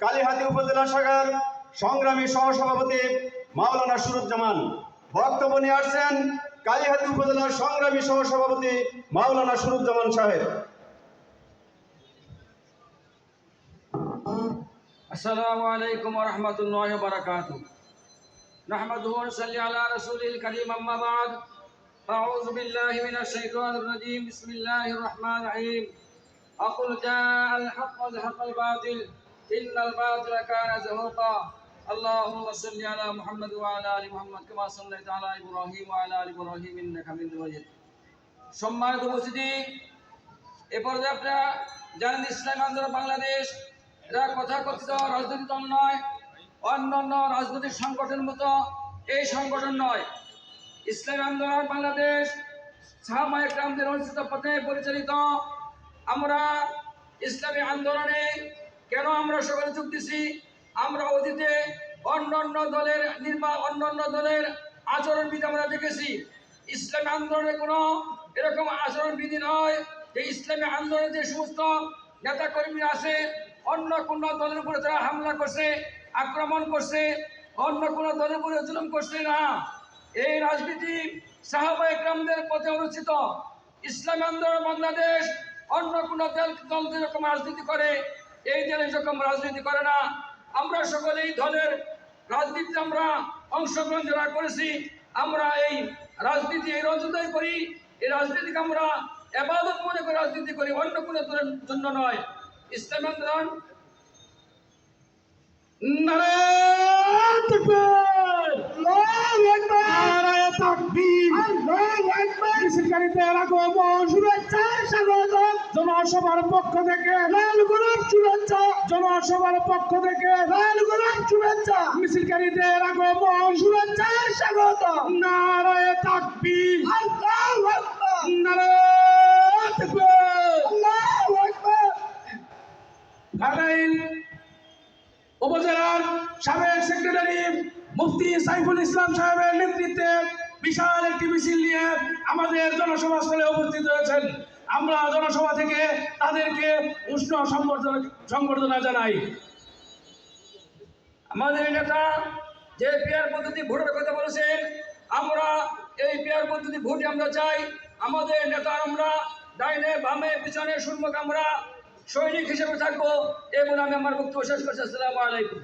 কালীহাতি উপজেলা শাখার সংগ্রামী সহসভাপতি মাওলানা সুরুজ্জামান বক্তব্য নিয়ে আসছেন কালীহাতি উপজেলার সংগ্রামী সহসভাপতি মাওলানা সুরুজ্জামান সাহেব السلام عليكم ورحمة الله وبركاته نحمده ونصلي على رسوله الكريم أما بعد أعوذ بالله من الشيطان الرجيم بسم الله الرحمن الرحيم أقول جاء الحق وزهق الباطل إن الباطل كان زهوقا اللهم صل على محمد وعلى آل محمد كما صليت على إبراهيم وعلى آل إبراهيم إنك حميد مجيد সম্মানিত উপস্থিতি এ পর্যায়ে আপনারা জানেন ইসলাম আন্দোলন বাংলাদেশ এরা কথাকথিত রাজনৈতিক দল নয় অন্যান্য রাজনৈতিক সংগঠনের মতো এই সংগঠন নয় ইসলামী আন্দোলন বাংলাদেশ সাহামা একরামদের অনুষ্ঠিত পথে পরিচালিত আমরা ইসলামী আন্দোলনে কেন আমরা সকলে যোগ দিছি? আমরা অতীতে অন্যান্য দলের নির্মা অন্যান্য দলের আচরণবিধি আমরা দেখেছি। ইসলামী আন্দোলনে কোনো এরকম আচরণবিধি নয় যে ইসলামী আন্দোলনে যে সমস্ত নেতা কর্মী আছে, অন্য কোন দলের উপরে তারা হামলা করছে, আক্রমণ করছে, অন্য কোন দলের উপরে জুলুম করছে না। এই রাজনীতি সাহাবা একরামদের পথে অনুষ্ঠিত। ইসলামী আন্দোলন বাংলাদেশ অন্য কোন দল যেরকম রাজনীতি করে এই দল এরকম রাজনীতি করে না, আমরা সকলে সকলেই দলের রাজনীতিতে আমরা অংশগ্রহণ যারা করেছি, আমরা এই রাজনীতি এই রাজনীতি করি। এই রাজনীতিকে আমরা এবাদত মনে করে রাজনীতি করি, অন্য কোনো জন্য নয়। ইসলাম আন্দোলন, নারায়ণ জনসভার পক্ষ থেকে লাল গোলাপ শুভেচ্ছা। জনসভার পক্ষ থেকে লাল গোলাপ শুভেচ্ছা। মিছিলকারীদের আগমন শুভেচ্ছা স্বাগত। ঘাটাইল উপজেলার সাবেক সেক্রেটারি মুফতি সাইফুল ইসলাম সাহেবের নেতৃত্বে বিশাল একটি মিছিল নিয়ে আমাদের জনসভাস্থলে উপস্থিত হয়েছেন। আমরা জনসভা থেকে তাদেরকে উষ্ণ সম্বর্ধনা, সংবর্ধনা জানাই। আমাদের নেতা যে পেয়ার পদ্ধতি ভোটের কথা বলেছেন, আমরা এই পেয়ার পদ্ধতি ভোট আমরা চাই। আমাদের নেতা আমরা, ডাইনে বামে পিছনে সুন্মুখ আমরা, সৈনিক হিসেবে থাকব এবং আমি আমার বক্তব্য শেষ করছি। আসসালামু আলাইকুম।